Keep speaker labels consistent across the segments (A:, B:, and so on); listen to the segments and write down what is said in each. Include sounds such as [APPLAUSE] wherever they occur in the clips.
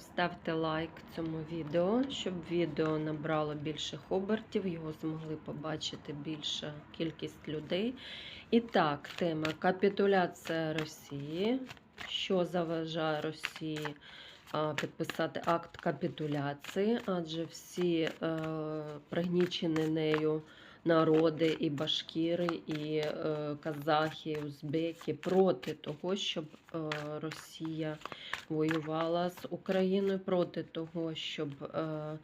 A: Ставте лайк цьому відео, щоб відео набрало більших обертів, його змогли побачити більша кількість людей. І так, тема капітуляція Росії. Що заважає Росії підписати акт капітуляції, адже всі е, пригнічені нею народи, і башкіри, і е, казахи, і узбеки проти того, щоб е, Росія воювала з Україною, проти того, щоб е,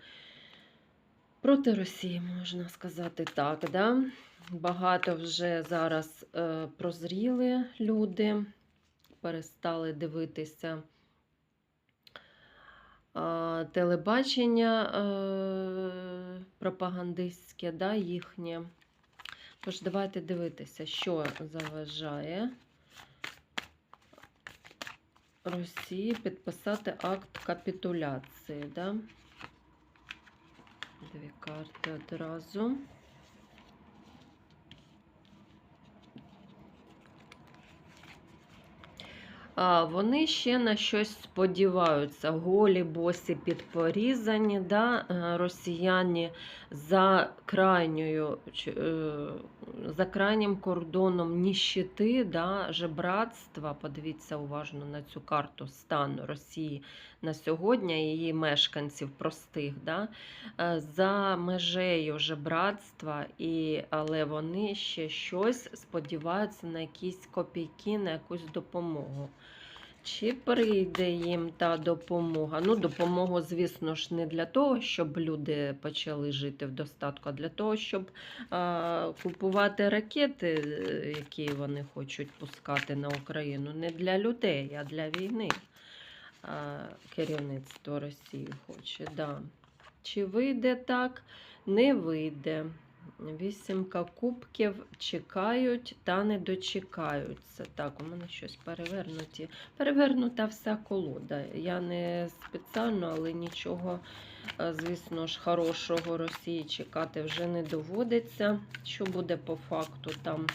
A: проти Росії, можна сказати так. Да? Багато вже зараз прозріли люди, перестали дивитися телебачення пропагандистське, да, їхнє. Тож давайте дивитися, що заважає Росії підписати акт капітуляції. Да? Дві карти одразу. Вони ще на щось сподіваються. Голі босі підпорізані, да? е, росіяни за крайньою, е, за крайнім кордоном ніщити, да? жебратства. Подивіться уважно на цю карту стану Росії на сьогодні, її мешканців простих. Да? Е, За межею жебратства, і, але вони ще щось сподіваються на якісь копійки, на якусь допомогу. Чи прийде їм та допомога? Ну, допомогу, звісно ж, не для того, щоб люди почали жити в достатку, а для того, щоб а, купувати ракети, які вони хочуть пускати на Україну. Не для людей, а для війни. А, керівництво Росії хоче. Да. Чи вийде так? Не вийде. Вісімка кубків чекають та не дочекаються. Так, у мене щось перевернуті. Перевернута вся колода. Я не спеціально, але нічого, е, звісно ж, хорошого Росії чекати вже не доводиться. Що буде по факту там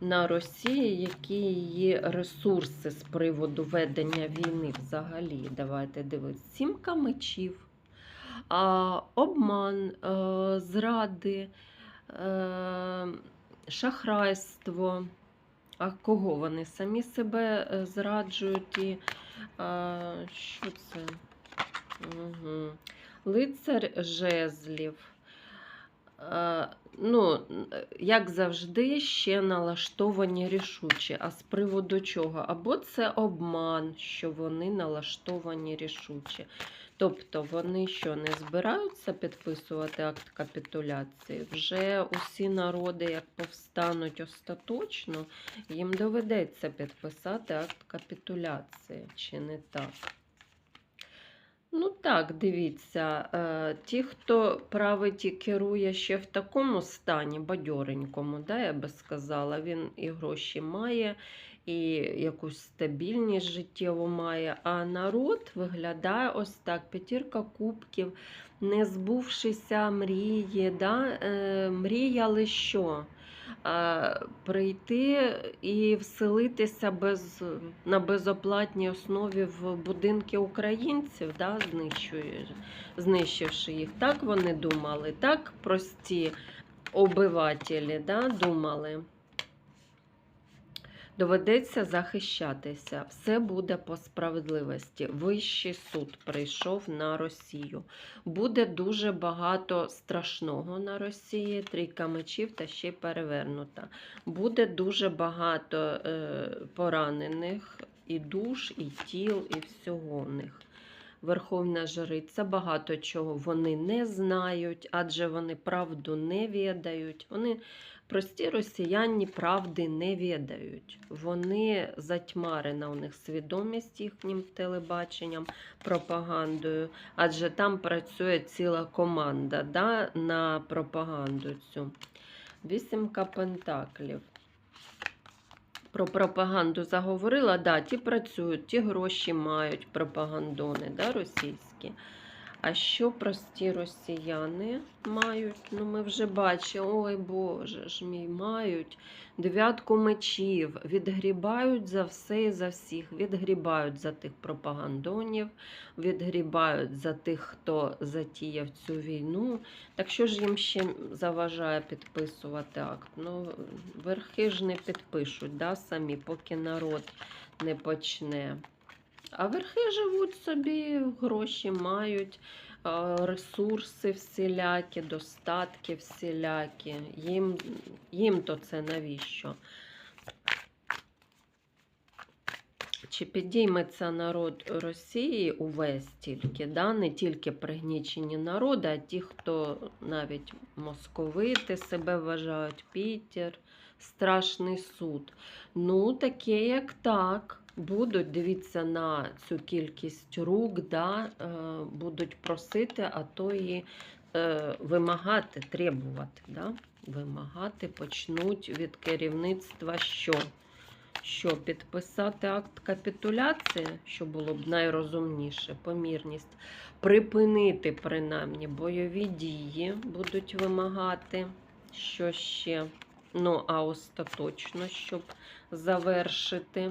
A: на Росії, які її ресурси з приводу ведення війни взагалі? Давайте дивитися. Сімка мечів обман, е, зради, е, шахрайство. А кого вони самі себе е, зраджують і що це? Угу. Лицар жезлів. Ну, як завжди, ще налаштовані рішучі. А з приводу чого? Або це обман, що вони налаштовані рішучі. Тобто вони що не збираються підписувати акт капітуляції? Вже усі народи, як повстануть остаточно, їм доведеться підписати акт капітуляції, чи не так? Ну так, дивіться, е, ті, хто править і керує ще в такому стані, бадьоренькому, да, я би сказала, він і гроші має, і якусь стабільність життєву має. А народ виглядає ось так: п'ятірка кубків, не збувшися мрії, да, е, мріяли що? Е, прийти і вселитися без, на безоплатній основі в будинки українців, да, знищивши їх. Так вони думали, так прості обивателі да, думали. Доведеться захищатися. Все буде по справедливості. Вищий суд прийшов на Росію. Буде дуже багато страшного на Росії, трійка мечів та ще й перевернута. Буде дуже багато е, поранених і душ, і тіл, і всього в них. Верховна жриця, багато чого вони не знають, адже вони правду не відають. Вони прості росіяни правди не відають. Вони затьмарена у них свідомість їхнім телебаченням, пропагандою, адже там працює ціла команда да, на пропаганду цю. Вісімка пентаклів. Про пропаганду заговорила, да, ті працюють, ті гроші мають пропагандони да, російські. А що прості росіяни мають? Ну, ми вже бачимо, ой Боже ж мій, мають дев'ятку мечів, відгрібають за все і за всіх, відгрібають за тих пропагандонів, відгрібають за тих, хто затіяв цю війну. Так що ж їм ще заважає підписувати акт? Ну, верхи ж не підпишуть, да, самі, поки народ не почне. А верхи живуть собі, гроші мають, ресурси всілякі, достатки всілякі. Їм, їм то це навіщо? Чи підійметься народ Росії увесь тільки, да? не тільки пригнічені народи, а ті, хто навіть московити себе вважають, Пітер, страшний суд. Ну, таке як так. Будуть, дивіться на цю кількість рук, да, е, будуть просити, а то і е, вимагати, требувати. Да? Вимагати почнуть від керівництва що? Що підписати акт капітуляції, що було б найрозумніше, помірність, припинити принаймні бойові дії будуть вимагати. Що ще? Ну, а остаточно, щоб завершити.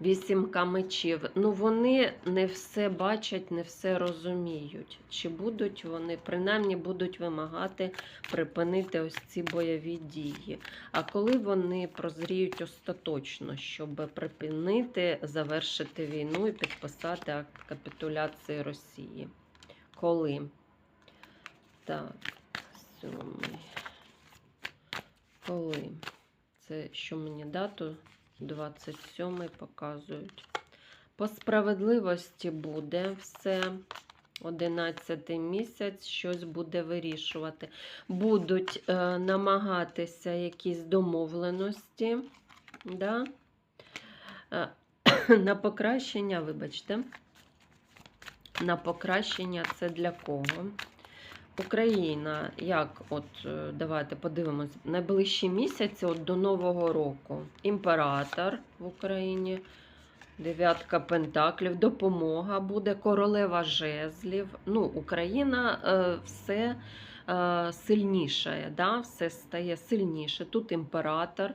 A: Вісімка мечів. Ну, вони не все бачать, не все розуміють. Чи будуть вони, принаймні, будуть вимагати припинити ось ці бойові дії. А коли вони прозріють остаточно, щоб припинити, завершити війну і підписати акт капітуляції Росії? Коли? Так, сьомий. Коли? Це що мені дату? 27 показують. По справедливості буде все. 11 місяць щось буде вирішувати. Будуть е, намагатися якісь домовленості. Да? Е, [CLEARS THROAT] на покращення, вибачте, на покращення це для кого? Україна, як от е, давайте подивимось, найближчі місяці от до Нового року. Імператор в Україні, дев'ятка пентаклів, допомога буде, королева жезлів. Ну, Україна е, все е, сильніше, да? все стає сильніше. Тут імператор.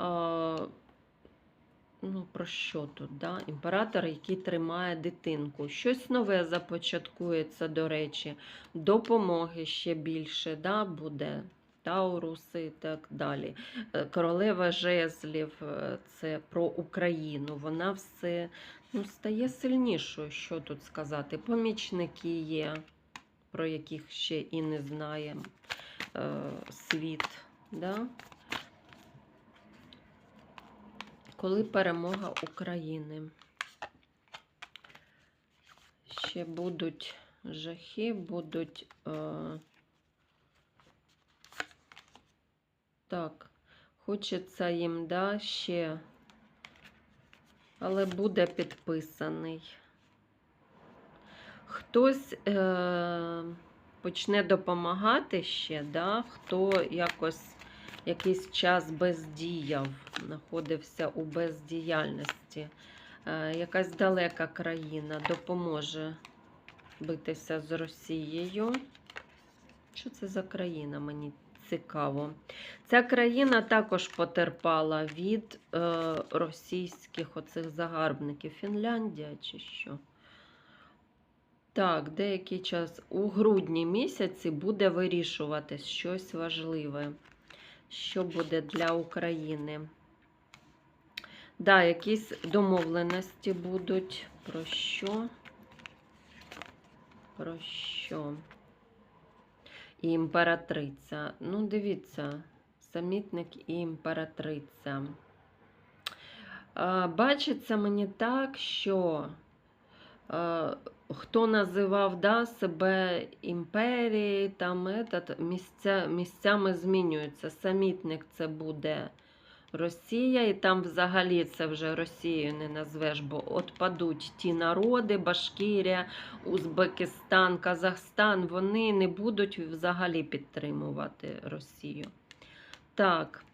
A: Е, Ну, про що тут? Да? Імператор, який тримає дитинку. Щось нове започаткується, до речі, допомоги ще більше да, буде. Тауруси і так далі. Е, Королева жезлів е, це про Україну. Вона все ну, стає сильнішою. Що тут сказати? Помічники є, про яких ще і не знає е, світ. Да? Коли перемога України? Ще будуть жахи, будуть. Е... Так, хочеться їм, да, ще, але буде підписаний. Хтось е... почне допомагати ще, да, хто якось якийсь час бездіяв, знаходився у бездіяльності. Е, Якась далека країна допоможе битися з Росією. Що це за країна? Мені цікаво. Ця країна також потерпала від е, російських оцих загарбників. Фінляндія чи що? Так, деякий час у грудні місяці буде вирішуватись щось важливе що буде для України. Да, якісь домовленості будуть. Про що? Про що? І імператриця. Ну, дивіться, самітник і імператриця. Бачиться мені так, що хто називав да, себе імперією, там этот, місця, місцями змінюються. Самітник це буде Росія, і там взагалі це вже Росією не назвеш, бо отпадуть ті народи, Башкірія, Узбекистан, Казахстан, вони не будуть взагалі підтримувати Росію. Так.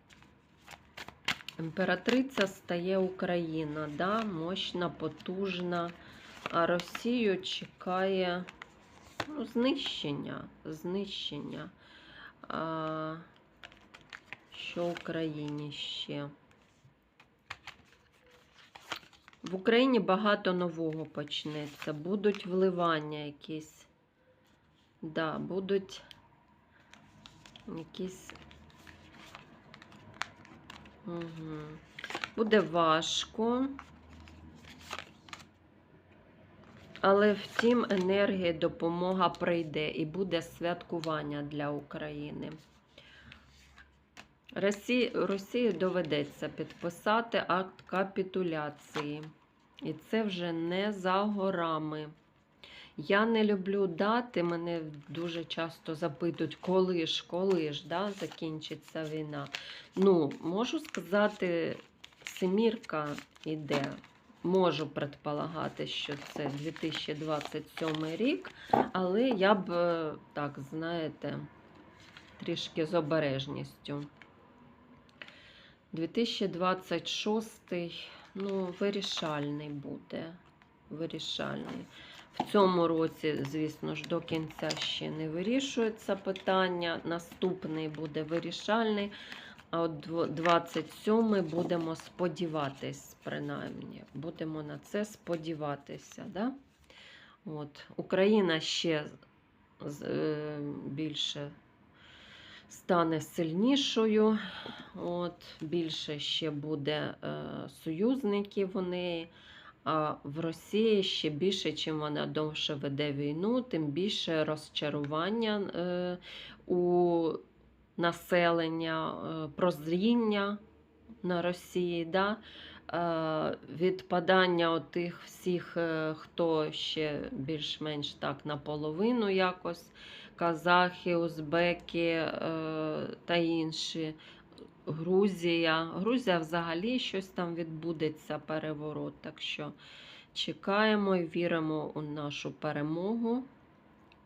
A: Імператриця стає Україна, да? мощна, потужна. А Росію чекає ну, знищення. знищення. А, що Україні ще? В Україні багато нового почнеться. Будуть вливання якісь. Да, будуть якісь. Угу. Буде важко. Але втім, енергія, допомога прийде і буде святкування для України. Росії, Росії доведеться підписати акт капітуляції. І це вже не за горами. Я не люблю дати, мене дуже часто запитують, коли ж, коли ж да, закінчиться війна. Ну, можу сказати, семірка йде. Можу предполагати, що це 2027 рік, але я б е, так, знаєте, трішки з обережністю. 2026, ну, вирішальний буде. Вирішальний. В цьому році, звісно ж, до кінця ще не вирішується питання. Наступний буде вирішальний. А от 27 будемо сподіватись, принаймні. Будемо на це сподіватися. Да? От. Україна ще е, більше стане сильнішою. От. Більше ще буде е, союзників у неї. А в Росії ще більше, чим вона довше веде війну, тим більше розчарування е, у населення, е, прозріння на Росії, да? е, відпадання тих всіх, е, хто ще більш-менш так наполовину якось, казахи, узбеки та інші. Грузія. Грузія взагалі щось там відбудеться, переворот. Так що чекаємо і віримо у нашу перемогу.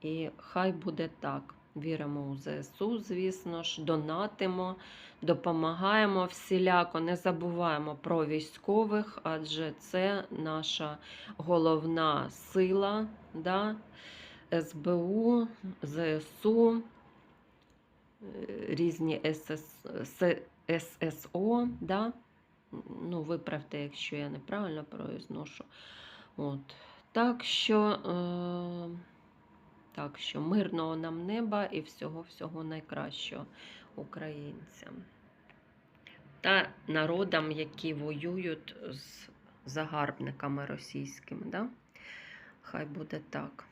A: І хай буде так. Віримо у ЗСУ, звісно ж, донатимо, допомагаємо всіляко, не забуваємо про військових, адже це наша головна сила, да? СБУ, ЗСУ, е, різні СС, ССО. Да? Ну, виправте, якщо я неправильно произношу. От. Так що. Е- так що мирного нам неба і всього-всього найкращого українцям та народам, які воюють з загарбниками російськими. Да? Хай буде так.